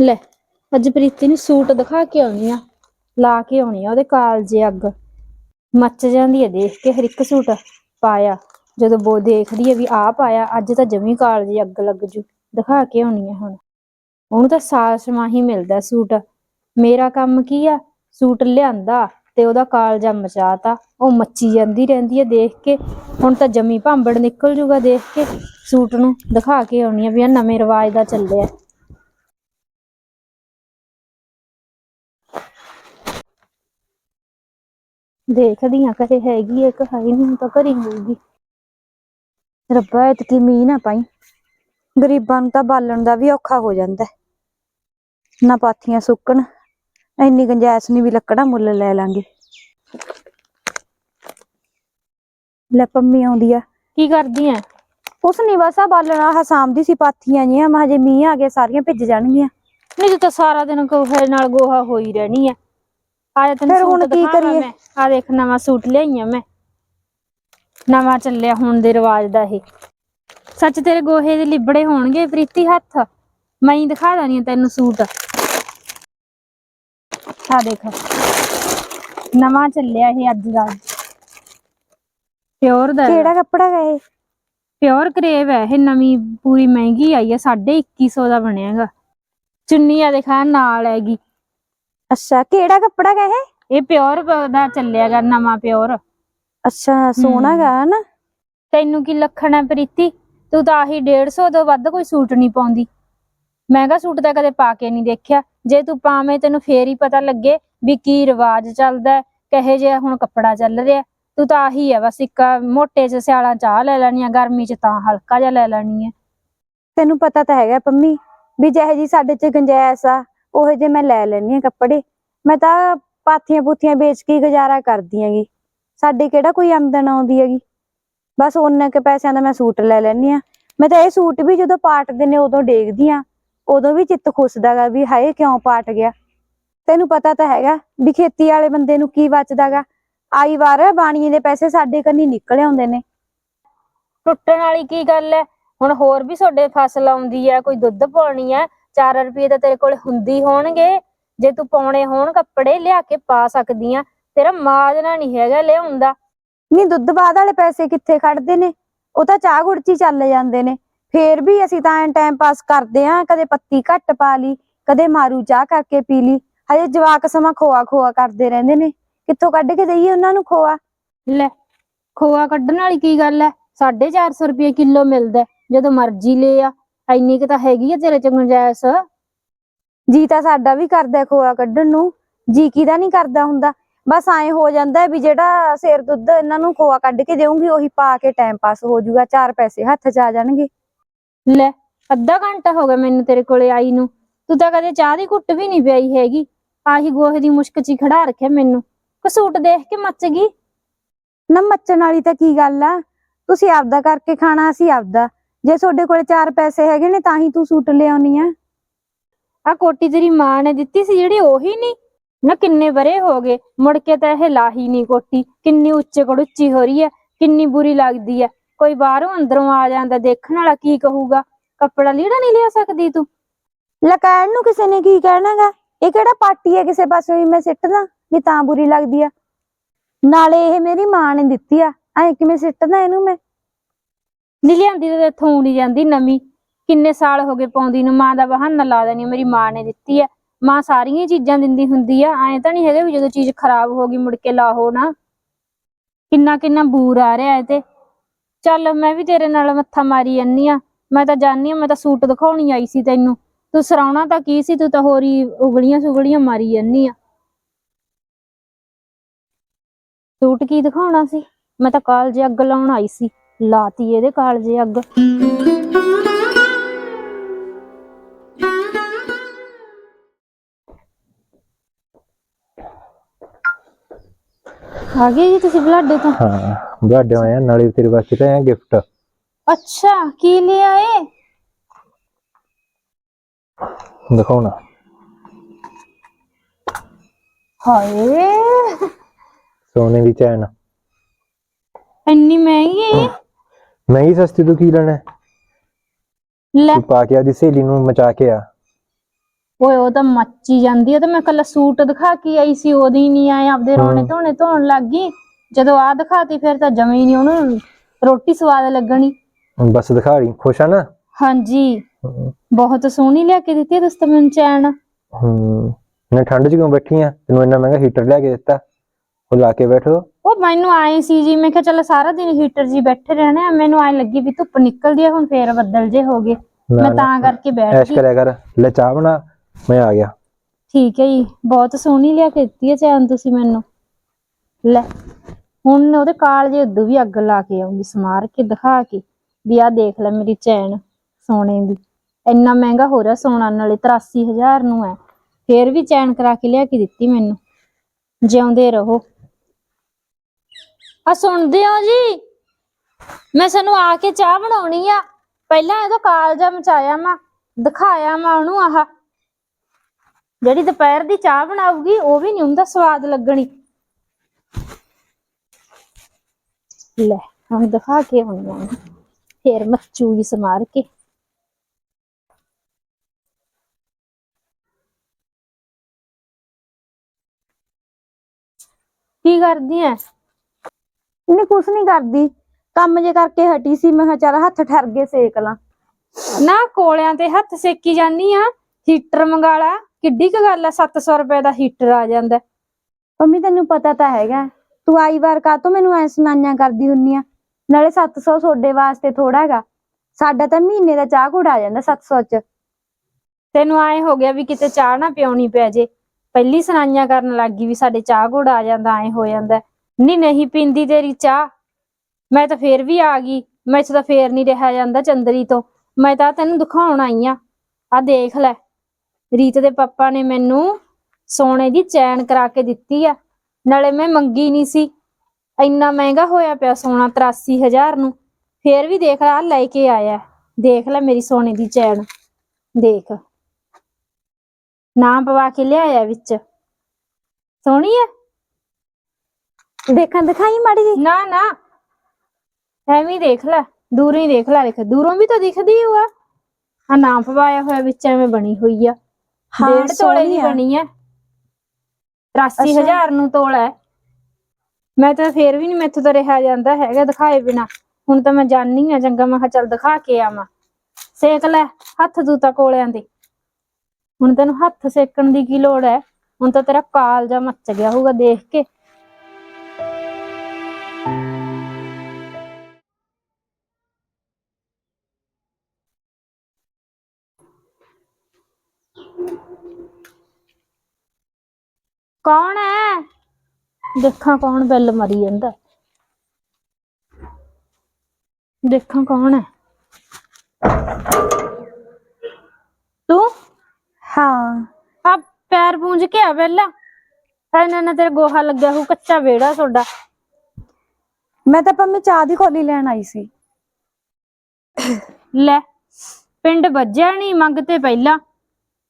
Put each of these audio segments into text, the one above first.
ਲੈ, ਅੱਜ ਪ੍ਰੀਤੀ ਨੂੰ ਸੂਟ ਦਿਖਾ ਕੇ ਆਉਣੀ ਆ। ਲਾ ਕੇ ਆਉਣੀ ਆ ਉਹਦੇ ਕਾਲਜੇ ਅੱਗ। ਮੱਚ ਜਾਂਦੀ ਹੈ ਦੇਖ ਕੇ ਹਰ ਇੱਕ ਸੂਟ ਪਾਇਆ। ਜਦੋਂ ਬੋ ਦੇਖਦੀ ਹੈ ਵੀ ਆ ਪਾਇਆ, ਅੱਜ ਤਾਂ ਜਮੀ ਕਾਲਜੇ ਅੱਗ ਲੱਗ ਜੂ। ਦਿਖਾ ਕੇ ਆਉਣੀ ਆ ਹੁਣ। ਉਹਨੂੰ ਤਾਂ ਸਾਲ ਸਮਾਹੀ ਮਿਲਦਾ ਸੂਟ। ਮੇਰਾ ਕੰਮ ਕੀ ਆ? ਸੂਟ ਲਿਆਂਦਾ। ਤੇ ਉਹਦਾ ਕਾਲਜਾ ਮਚਾਤਾ ਉਹ ਮੱਚੀ ਜਾਂਦੀ ਰਹਿੰਦੀ ਹੈ ਦੇਖ ਕੇ। ਹੁਣ ਤਾਂ ਜਮੀ ਭਾਂਬੜ ਨਿਕਲ ਜੂਗਾ ਦੇਖ ਕੇ। ਸੂਟ ਨੂੰ ਦਿਖਾ ਕੇ ਆਉਣੀ ਆ ਵੀ ਆ ਨਵੇਂ ਰਿਵਾਜ ਦਾ ਚੱਲਿਆ। ਦੇਖਦੀ ਆ ਕਹੇ ਹੈਗੀ ਇੱਕ ਹੈ ਹੀ ਨਹੀਂ ਤਾਂ ਘਰੀ ਹੋਊਗੀ। ਰੱਬਾ ਇਤਕੀ ਮੀਂਹ ਨਾ ਪਾਈ। ਗਰੀਬਾਂ ਨੂੰ ਤਾਂ ਬਾਲਣ ਦਾ ਵੀ ਔਖਾ ਹੋ ਜਾਂਦਾ। ਨਾ ਪਾਥੀਆਂ ਸੁੱਕਣ ਇੰਨੀ ਗੰਜਾਇਸ਼ ਨਹੀਂ ਵੀ ਲੱਕੜਾਂ ਮੁੱਲ ਲੈ ਲਾਂਗੇ। ਲੈ ਪੰਮੀ ਆਉਂਦੀ ਆ। ਕੀ ਕਰਦੀ ਐ? ਕੁਛ ਨਹੀਂ ਬਸ ਆ ਬਾਲਣ ਆਹ ਸਾਂਭਦੀ ਸੀ ਪਾਥੀਆਂ ਜੀਆਂ ਮੈਂ ਹਜੇ ਮੀਂਹ ਆ ਗਿਆ ਸਾਰੀਆਂ ਭਿੱਜ ਜਾਣਗੀਆਂ। ਨਹੀਂ ਤੂੰ ਸਾਰਾ ਦਿਨ ਗੋਹੇ ਨਾਲ ਗੋਹਾ ਹੋਈ ਰਹਿਣੀ ਐ। ਆਇਆ ਤੈਨੂੰ ਫਿਰ ਹੁਣ ਸੂਟ ਕੀ ਦਿਖਾਵਾਂ ਕਰੀਏ? ਮੈਂ। ਆ ਦੇਖ ਨਵਾਂ ਸੂਟ ਲਿਆਈ ਆ ਮੈਂ। ਨਵਾਂ ਚੱਲਿਆ ਹੁਣ ਦੇ ਰਿਵਾਜ ਦਾ ਇਹ। ਸੱਚ ਤੇਰੇ ਗੋਹੇ ਦੇ ਲਿਬੜੇ ਹੋਣਗੇ ਪ੍ਰੀਤੀ ਹੱਥ। ਮੈਂ ਹੀ ਦਿਖਾ ਆ ਤੈਨੂੰ ਸੂਟ। ਆ ਦੇਖ। ਨਵਾਂ ਚੱਲਿਆ ਇਹ ਅੱਜ ਦਾ। ਪਿਓਰ ਦਾ। ਕਿਹੜਾ ਕੱਪੜਾ ਇਹ? ਪਿਓਰ ਕਰੇਵ ਹੈ ਇਹ ਨਵੀਂ ਪੂਰੀ ਮਹਿੰਗੀ ਆਈ ਹੈ 2150 ਦਾ ਬਣਿਆਗਾ ਚੁੰਨੀ ਆ ਦਿਖਾ ਨਾਲ ਹੈਗੀ। ਅੱਛਾ ਕਿਹੜਾ ਕੱਪੜਾ ਗਾ ਇਹ? ਇਹ ਪਿਓਰ ਦਾ ਚੱਲਿਆਗਾ ਨਵਾਂ ਪਿਓਰ। ਅੱਛਾ ਸੋਹਣਾ ਗਾ ਹਨਾ? ਤੈਨੂੰ ਕੀ ਲੱਖਣ ਹੈ ਪ੍ਰੀਤੀ? ਤੂੰ ਤਾਂ ਆਹੀ 150 ਤੋਂ ਵੱਧ ਕੋਈ ਸੂਟ ਨਹੀਂ ਪਾਉਂਦੀ। ਮਹਿੰਗਾ ਸੂਟ ਤਾਂ ਕਦੇ ਪਾ ਕੇ ਨਹੀਂ ਦੇਖਿਆ। ਜੇ ਤੂੰ ਪਾਵੇਂ ਤੈਨੂੰ ਫੇਰ ਹੀ ਪਤਾ ਲੱਗੇ ਵੀ ਕੀ ਰਿਵਾਜ ਚੱਲਦਾ ਹੈ, ਕਹੇ ਜੇ ਹੁਣ ਕੱਪੜਾ ਚੱਲ ਰਿਹਾ। ਤੂੰ ਤਾਂ ਆਹੀ ਹੈ ਬਸ ਇੱਕ ਮੋਟੇ ਚ ਸਿਆਲਾਂ ਚ ਚਾਹ ਲੈ ਲੈਣੀ ਆ ਗਰਮੀ ਚ ਤਾਂ ਹਲਕਾ ਜਿਹਾ ਲੈ ਲੈਣੀ ਹੈ ਤੈਨੂੰ ਪਤਾ ਤਾਂ ਹੈਗਾ ਪੰਮੀ ਵੀ ਜਿਹੇ ਜੀ ਸਾਡੇ ਚ ਗੰਜਾਇਸ਼ ਆ ਉਹੇ ਜੇ ਮੈਂ ਲੈ ਲੈਣੀ ਆ ਕੱਪੜੇ। ਮੈਂ ਤਾਂ ਪਾਥੀਆਂ ਪੂਥੀਆਂ ਵੇਚ ਕੇ ਗੁਜ਼ਾਰਾ ਕਰਦੀ ਆਂਗੀ ਸਾਡੇ ਕਿਹੜਾ ਕੋਈ ਆਮਦਨ ਆਉਂਦੀ ਹੈਗੀ? ਬਸ ਉਹਨਾਂ ਕੇ ਪੈਸਿਆਂ ਦਾ ਮੈਂ ਸੂਟ ਲੈ ਲੈਣੀ ਆ। ਮੈਂ ਤਾਂ ਇਹ ਸੂਟ ਵੀ ਜਦੋਂ ਪਾਟਦੇ ਨੇ ਉਦੋਂ ਡੇਗਦੀ ਆ। ਉਦੋਂ ਵੀ ਚਿੱਤ ਖੁੱਸਦਾਗਾ ਵੀ ਹਾਏ ਕਿਉਂ ਪਾਟ ਗਿਆ। ਤੈਨੂੰ ਪਤਾ ਤਾਂ ਹੈਗਾ ਵੀ ਖੇਤੀ ਵਾਲੇ ਬੰਦੇ ਨੂੰ ਕੀ ਬਚਦਾਗਾ ਆਈ ਵਾਰ ਬਾਣੀਏ ਦੇ ਪੈਸੇ ਸਾਡੇ ਕੰਨੀ ਨਿਕਲ ਆਉਂਦੇ ਨੇ। ਟੁੱਟਣ ਵਾਲੀ ਕੀ ਗੱਲ ਹੈ ਹੁਣ ਹੋਰ ਵੀ ਤੁਹਾਡੇ ਫਸਲ ਆਉਂਦੀ ਹੈ ਕੋਈ ਦੁੱਧ ਪਾਉਣੀ ਹੈ 4 ਰੁਪਏ ਤਾਂ ਤੇਰੇ ਕੋਲ ਹੁੰਦੀ ਹੋਣਗੇ। ਜੇ ਤੂੰ ਪਾਉਣੇ ਹੋਣ ਕੱਪੜੇ ਲਿਆ ਕੇ ਪਾ ਸਕਦੀ ਆ। ਤੇਰਾ ਮਾਜਨਾ ਨਹੀਂ ਹੈਗਾ ਲਿਆਉਂਦਾ ਨਹੀਂ ਦੁੱਧ ਬਾਅਦ ਵਾਲੇ ਪੈਸੇ ਕਿੱਥੇ ਖੜਦੇ ਨੇ? ਉਹ ਤਾਂ ਚਾਹ ਗੁੜਚੀ ਚੱਲ ਜਾਂਦੇ ਨੇ। ਫੇਰ ਵੀ ਅਸੀਂ ਤਾਂ ਟਾਈਮ ਪਾਸ ਕਰਦੇ ਆਂ ਕਦੇ ਪੱਤੀ ਘੱਟ ਪਾ ਲਈ ਕਦੇ ਮਾਰੂ ਚਾਹ ਕਰਕੇ ਪੀ ਲਈ। ਹਜੇ ਜਵਾਕ ਸਮਾਂ ਖੋਆ ਖੋਆ ਕਰਦੇ ਰਹਿੰਦੇ ਨੇ। ਕਿੱਥੋਂ ਕੱਢ ਕੇ ਦਈਏ ਉਹਨਾਂ ਨੂੰ ਖੋਆ? ਲੈ ਖੋਆ ਕੱਢਣ ਵਾਲੀ ਕੀ ਗੱਲ ਹੈ 450 ਰੁਪਏ ਕਿਲੋ ਮਿਲਦਾ ਜਦੋਂ ਮਰਜ਼ੀ ਲੈ ਆ। ਇੰਨੀ ਕੁ ਤਾਂ ਹੈਗੀ ਆ ਤੇਰੇ ਚ ਗੁੰਜਾਇਸ਼। ਜੀ ਤਾਂ ਸਾਡਾ ਵੀ ਕਰਦਾ ਖੋਆ ਕੱਢਣ ਨੂੰ। ਜੀ ਕਿਹਦਾ ਨਹੀਂ ਕਰਦਾ ਹੁੰਦਾ? ਬਸ ਐਂ ਹੋ ਜਾਂਦਾ ਵੀ ਜਿਹੜਾ ਸੇਰ ਦੁੱਧ ਇਹਨਾਂ ਨੂੰ ਖੋਆ ਕੱਢ ਕੇ ਦੇਵਾਂਗੀ ਉਹੀ ਪਾ ਕੇ ਟਾਈਮ ਪਾਸ ਹੋ ਜਾਊਗਾ ਚਾਰ ਪੈਸੇ ਹੱਥ 'ਚ ਆ ਜਾਣਗੇ। ਲੈ ਅੱਧਾ ਘੰਟਾ ਹੋ ਗਿਆ ਮੈਨੂੰ ਤੇਰੇ ਕੋਲੇ ਆਈ ਨੂੰ। ਤੂੰ ਤਾਂ ਕਦੇ ਚਾਹ ਦੀ ਘੁੱਟ ਵੀ ਨਹੀਂ ਪਿਆਈ ਹੈਗੀ। ਆਹੀ ਗੋਹੇ ਦੀ ਮੁਸ਼ਕ ਚ ਹੀ ਖੜਾ ਰੱਖਿਆ ਮੈਨੂੰ। ਕਸੂਟ ਦੇਖ ਕੇ ਮੱਚ ਗਈ? ਨਾ ਮੱਚਣ ਵਾਲੀ ਤਾਂ ਕੀ ਗੱਲ ਆ? ਤੁਸੀਂ ਆਪਦਾ ਕਰਕੇ ਖਾਣਾ ਅਸੀਂ ਆਪਦਾ। ਜੇ ਤੁਹਾਡੇ ਕੋਲੇ ਚਾਰ ਪੈਸੇ ਹੈਗੇ ਨੇ ਤਾਂ ਹੀ ਤੂੰ ਸੂਟ ਲਿਆਉਣੀ ਆ। ਆ ਕੋਟੀ ਤੇਰੀ ਮਾਂ ਨੇ ਦਿੱਤੀ ਸੀ ਜਿਹੜੀ ਉਹੀ ਨਹੀਂ? ਨਾ ਕਿੰਨੇ ਬਰੇ ਹੋ ਗਏ। ਮੁੜ ਕੇ ਤਾਂ ਇਹ ਲਾਹੀ ਨਹੀਂ ਕੋਟੀ। ਕਿੰਨੀ ਉੱਚੇ ਕੋਲ ਉੱਚੀ ਹੋ ਰਹੀ ਹੈ ਕਿੰਨੀ ਬੁਰੀ ਲੱਗਦੀ ਹੈ। ਕੋਈ ਬਾਹਰੋਂ ਅੰਦਰੋਂ ਆ ਜਾਂਦਾ ਦੇਖਣ ਵਾਲਾ ਕੀ ਕਹੂਗਾ? ਕੱਪੜਾ ਲੀੜਾ ਨਹੀਂ ਲਿਆ ਸਕਦੀ ਤੂੰ? ਲਕਾਇਣ ਨੂੰ ਕਿਸੇ ਨੇ ਕੀ ਕਹਿਣਾਗਾ? ਇਹ ਕਿਹੜਾ ਪਾਰਟੀ ਹੈ ਕਿਸੇ ਪਾਸੇ ਵੀ ਮੈਂ ਸਿੱਟਦਾ? ਵੀ ਤਾਂ ਬੁਰੀ ਲੱਗਦੀ ਆ। ਨਾਲੇ ਇਹ ਮੇਰੀ ਮਾਂ ਨੇ ਦਿੱਤੀ ਆ। ਐ ਕਿਵੇਂ ਸਿੱਟਦਾ ਇਹਨੂੰ ਮੈਂ? ਨੀ ਲਿਆਂਦੀ ਤੇ ਇੱਥੋਂ ਨਹੀਂ ਜਾਂਦੀ ਨਵੀਂ। ਕਿੰਨੇ ਸਾਲ ਹੋ ਗਏ ਪਾਉਂਦੀ ਨੂੰ ਮਾਂ ਦਾ ਬਹਾਨਾ ਲਾ ਦੇਣੀ ਮੇਰੀ ਮਾਂ ਨੇ ਦਿੱਤੀ ਹੈ ਮਾਂ ਸਾਰੀਆਂ ਚੀਜ਼ਾਂ ਦਿੰਦੀ ਹੁੰਦੀ ਆ। ਐਂ ਤਾਂ ਨਹੀਂ ਹੈਗਾ ਵੀ ਜਦੋਂ ਚੀਜ਼ ਖਰਾਬ ਹੋ ਗਈ ਮੁੜ ਕੇ ਲਾਹੋ ਨਾ। ਕਿੰਨਾ ਕਿੰਨਾ ਬੂਰ ਆ ਰਿਹਾ ਇਹ ਤੇ। ਚੱਲ ਮੈਂ ਵੀ ਤੇਰੇ ਨਾਲ ਮੱਥਾ ਮਾਰੀ ਜੰਨੀ ਆ। ਮੈਂ ਤਾਂ ਜਾਣੀ ਆ, ਮੈਂ ਤਾਂ ਸੂਟ ਦਿਖਾਉਣੀ ਆਈ ਸੀ ਤੈਨੂੰ। ਤੂੰ ਸਰਾਉਣਾ ਤਾਂ ਕੀ ਸੀ, ਤੂੰ ਤਾਂ ਹੋਰ ਹੀ ਉਗਲੀਆਂ ਸੁਗਲੀਆਂ ਮਾਰੀ ਜੰਨੀ ਆ। ਸੂਟ ਕੀ ਦਿਖਾਉਣਾ ਸੀ? ਮੈਂ ਤਾਂ ਕਾਲਜੇ ਅੱਗ ਲਾਉਣ ਆਈ ਸੀ। ਲਾਤੀ ਇਹਦੇ ਕਾਲਜੇ ਅੱਗ। ਆ ਗਏ ਜੀ ਤੁਸੀਂ ਬਲਾਡੇ ਤੋਂ? ਹਾਂ ਬੁਲਾਡੇ ਆਏ ਆ ਨਾਲੇ ਤੇਰੇ ਵਾਸਤੇ ਤਾਂ ਹੈ ਗਿਫਟ ਅੱਛਾ ਕੀ ਲੈ ਆਏ? ਦਿਖਾਉਣਾ। ਹਾਏ। ਸੋਨੇ ਦੀ ਚੈਨ। ਇੰਨੀ ਮਹਿੰਗੀ ਮਹਿੰਗੀ ਸਸਤੀ ਤੂੰ ਕੀ ਲੈਣਾ? ਲੈ। ਤੂੰ ਪਾ ਕੇ ਆਪਦੀ ਸਹੇਲੀ ਨੂੰ ਮਚਾ ਕੇ ਆ। ਓਏ ਉਹ ਤਾਂ ਮੱਚੀ ਜਾਂਦੀ ਆ। ਤੇ ਮੈਂ ਕੱਲਾ ਸੂਟ ਦਿਖਾ ਕੇ ਆਈ ਸੀ ਉਹਦੀ ਨਹੀਂ ਆਏ ਆਪਦੇ ਰੋਣੇ। ਧੋਣੇ ਧੋਣ ਲੱਗ ਗਈ। ਜਦੋਂ ਆ ਦਿਖਾਤੀ ਫਿਰ ਤਾਂ ਜਮੇ ਹੀ ਨਹੀਂ ਉਹਨੂੰ ਰੋਟੀ ਸਵਾਦ ਲੱਗਣੀ। ਬਸ ਦਿਖਾ ਰਹੀ ਖੁਸ਼ ਆ ਨਾ? ਹਾਂਜੀ। ਬਹੁਤ ਸੋਹਣੀ ਲਿਆ ਕੇ ਦਿੱਤੀ ਆ ਤੁਸੀਂ ਤਾਂ ਮੈਨੂੰ ਚੈਨ ਠੰਡ 'ਚ ਕਿਉਂ ਬੈਠੀ ਆ? ਤੈਨੂੰ ਇੰਨਾ ਮਹਿੰਗਾ ਹੀਟਰ ਲਿਆ ਕੇ ਦਿੱਤਾ। ਉਹ ਲਾ ਕੇ ਬੈਠੋ। ਉਹ ਮੈਨੂੰ ਆਏ ਸੀ ਜੀ ਮੈਂ ਕਿਹਾ ਚੱਲ ਸਾਰਾ ਦਿਨ ਹੀਟਰ ਜੀ ਬੈਠੇ ਰਹਿਣਾ ਆ। ਮੈਨੂੰ ਆਏ ਲੱਗੀ ਵੀ ਧੁੱਪ ਨਿਕਲਦੀ ਆ ਹੁਣ ਫੇਰ ਬੱਦਲ ਜੇ ਹੋ ਗਏ। ਨਾ, ਮੈਂ ਨਾ, ਤਾਂ ਕਰਕੇ ਬੈਠ ਐਸ਼ ਗਈ। ਕਰਿਆ ਕਰ। ਲੈ ਚਾਹ ਬਣਾ। ਮੈਂ ਆ ਗਿਆ। ਠੀਕ ਹੈ ਜੀ, ਬਹੁਤ ਸੋਹਣੀ ਲਿਆ ਕੇ ਦਿੱਤੀ ਹੈ ਚੈਨ ਤੁਸੀਂ ਮੈਨੂੰ। ਲੈ, ਹੁਣ ਉਹਦੇ ਕਾਲਜੇ ਉਦੋਂ ਵੀ ਅੱਗ ਲਾ ਕੇ ਆਉਂਗੀ ਸਮਾਰ ਕੇ, ਦਿਖਾ ਕੇ, ਵੀ ਆਹ ਦੇਖ ਲੈ ਮੇਰੀ ਚੈਨ ਸੋਨੇ ਦੀ। ਇੰਨਾ ਮਹਿੰਗਾ ਹੋ ਰਿਹਾ ਸੋਨਾ, ਨਾਲੇ 83000 ਨੂੰ ਹੈ। ਫੇਰ ਵੀ ਚੈਨ ਕਰਾ ਕੇ ਲਿਆ ਕੇ ਦਿੱਤੀ ਮੈਨੂੰ। ਜਿਉਂਦੇ ਰਹੋ। ਆ ਸੁਣਦੇ ਹੋ ਜੀ? ਮੈਂ ਸਾਨੂੰ ਆ ਕੇ ਚਾਹ ਬਣਾਉਣੀ ਆ। ਪਹਿਲਾਂ ਇਹਦਾ ਕਾਲਜਾ ਮਚਾਇਆ ਮੈਂ ਦਿਖਾਇਆ ਮੈਂ ਉਹਨੂੰ ਆਹ। ਜਿਹੜੀ ਦੁਪਹਿਰ ਦੀ ਚਾਹ ਬਣਾਉਗੀ ਉਹ ਵੀ ਨਹੀਂ ਹੁੰਦਾ ਸਵਾਦ ਲੱਗਣੀ। ਲੈ ਹੁਣ ਦਿਖਾ ਕੇ ਆ ਫੇਰ ਮੱਚੂਗੀ ਸਮਾਰ ਕੇ। ਕੀ ਕਰਦੀ ਐ? ਨਹੀਂ ਕੁਛ ਨਹੀਂ ਕਰਦੀ। ਕੰਮ ਜੇ ਕਰਕੇ ਹਟੀ ਸੀ ਮੈਂ ਕਿਹਾ ਚੱਲ ਹੱਥ ਠਰ ਗਏ ਸੇਕ ਲਾਂ। ਨਾ ਕੋਲਿਆਂ ਤੇ ਹੱਥ ਸੇਕੀ ਜਾਨੀ ਆ। ਹੀਟਰ ਮੰਗਾ ਲਾ ਕਿੱਡੀ ਕੁ ਗੱਲ ਆ 700 ਰੁਪਏ ਦਾ ਹੀਟਰ ਆ ਜਾਂਦਾ। ਮੰਮੀ ਤੈਨੂੰ ਪਤਾ ਤਾਂ ਹੈਗਾ ਤੂੰ ਆਈ ਵਾਰ ਕਾਤੋਂ ਮੈਨੂੰ ਐ ਸੁਨਾਈਆਂ ਕਰਦੀ ਹੁੰਨੀ ਆ? ਨਾਲੇ 700 ਤੁਹਾਡੇ ਵਾਸਤੇ ਥੋੜਾ ਹੈਗਾ। ਸਾਡਾ ਤਾਂ ਮਹੀਨੇ ਦਾ ਚਾਹ ਘੁੜ ਆ ਜਾਂਦਾ 700 ਚ। ਤੈਨੂੰ ਆਏ ਹੋ ਗਿਆ ਵੀ ਕਿਤੇ ਚਾਹ ਨਾ ਪਿਉਣੀ ਪੈ ਜੇ। ਪਹਿਲੀ ਸੁਣਾਈਆਂ ਕਰਨ ਲੱਗੀ ਵੀ ਸਾਡੇ ਚਾਹ ਗੁੜ ਆ ਜਾਂਦਾ ਐ ਹੋ ਜਾਂਦਾ। ਨਹੀਂ ਨਹੀਂ ਪੀਂਦੀ ਤੇਰੀ ਚਾਹ। ਮੈਂ ਤਾਂ ਫੇਰ ਵੀ ਆ ਗਈ। ਮੈਂ ਤਾਂ ਫੇਰ ਨਹੀਂ ਰਿਹਾ ਜਾਂਦਾ ਚੰਦਰੀ ਤੋਂ। ਮੈਂ ਤਾਂ ਤੈਨੂੰ ਦਿਖਾਉਣ ਆਈ ਆ। ਆ ਦੇਖ ਲੈ। ਰੀਤ ਦੇ ਪਾਪਾ ਨੇ ਮੈਨੂੰ ਸੋਨੇ ਦੀ ਚੈਨ ਕਰਾ ਕੇ ਦਿੱਤੀ ਆ। ਨਾਲੇ ਮੈਂ ਮੰਗੀ ਨਹੀਂ ਸੀ। ਇੰਨਾ ਮਹਿੰਗਾ ਹੋਇਆ ਪਿਆ ਸੋਨਾ 83000 ਨੂੰ। ਫੇਰ ਵੀ ਦੇਖ ਲੈ ਲੈ ਕੇ ਆਇਆ। ਦੇਖ ਲੈ ਮੇਰੀ ਸੋਨੇ ਦੀ ਚੈਨ। ਦੇਖ। ਨਾਮ ਪਵਾ ਕੇ ਲਿਆਇਆ ਵਿੱਚ। ਸੋਹਣੀ ਹੈ ਦੇਖਾਂ ਦਿਖਾਈ ਮਾੜੀ ਜੀ ਨਾ ਨਾ। ਐਵੇਂ ਹੀ ਦੇਖ ਲੈ। ਦੂਰੋਂ ਹੀ ਦੇਖ ਲੈ ਦੇਖ। ਦੂਰੋਂ ਵੀ ਤਾਂ ਦਿਖਦੀ ਹੋਆ। ਆ ਨਾਮ ਪਵਾਇਆ ਹੋਇਆ ਵਿੱਚ ਐਵੇਂ ਬਣੀ ਹੋਈ ਆ। ਡੇਢ ਤੋਲੇ ਦੀ। ਬਣੀ ਹੈ 83000 ਨੂੰ ਤੋਲਾ ਹੈ ਮੈਂ ਤਾਂ ਫੇਰ ਵੀ ਨਹੀਂ ਮੈਥੋਂ ਤਾਂ ਰਿਹਾ ਜਾਂਦਾ ਹੈਗਾ ਦਿਖਾਏ ਬਿਨਾ। ਹੁਣ ਤਾਂ ਮੈਂ ਜਾਣੀ ਆ ਚੰਗਾ ਮੈਂ ਕਿਹਾ ਚੱਲ ਦਿਖਾ ਕੇ ਆਵਾਂ। ਸੇਕ ਲੈ ਹੱਥ ਤੂੰ ਤਾਂ ਕੋਲਿਆਂ ਦੇ। ਹੁਣ ਤੈਨੂੰ ਹੱਥ ਸੇਕਣ ਦੀ ਕੀ ਲੋੜ ਹੈ ਹੁਣ ਤਾਂ ਤੇਰਾ ਕਾਲਜਾ ਮੱਚ ਗਿਆ ਹੋਊਗਾ ਦੇਖ ਕੇ। ਕੌਣ ਹੈ ਦੇਖਾਂ ਕੌਣ ਬੈਲ ਮਰੀ ਜਾਂਦਾ। ਦੇਖਾਂ ਕੌਣ ਹੈ ਤੂੰ? ਹਾਂ। ਆ ਪੈਰ ਪੂੰਝ ਕੇ ਆ ਪਹਿਲਾਂ ਇਹਨਾਂ ਨੇ ਤੇਰੇ ਗੋਹਾ ਲੱਗਿਆ ਹੋ ਕੱਚਾ ਵੇੜਾ ਤੁਹਾਡਾ। ਮੈਂ ਤਾਂ ਪੰਮੀ ਚਾਹ ਦੀ ਕੋਲੀ ਲੈਣ ਆਈ ਸੀ। ਲੈ ਪਿੰਡ ਵੱਜਿਆ ਨਹੀਂ ਮੰਗਤੇ ਪਹਿਲਾਂ।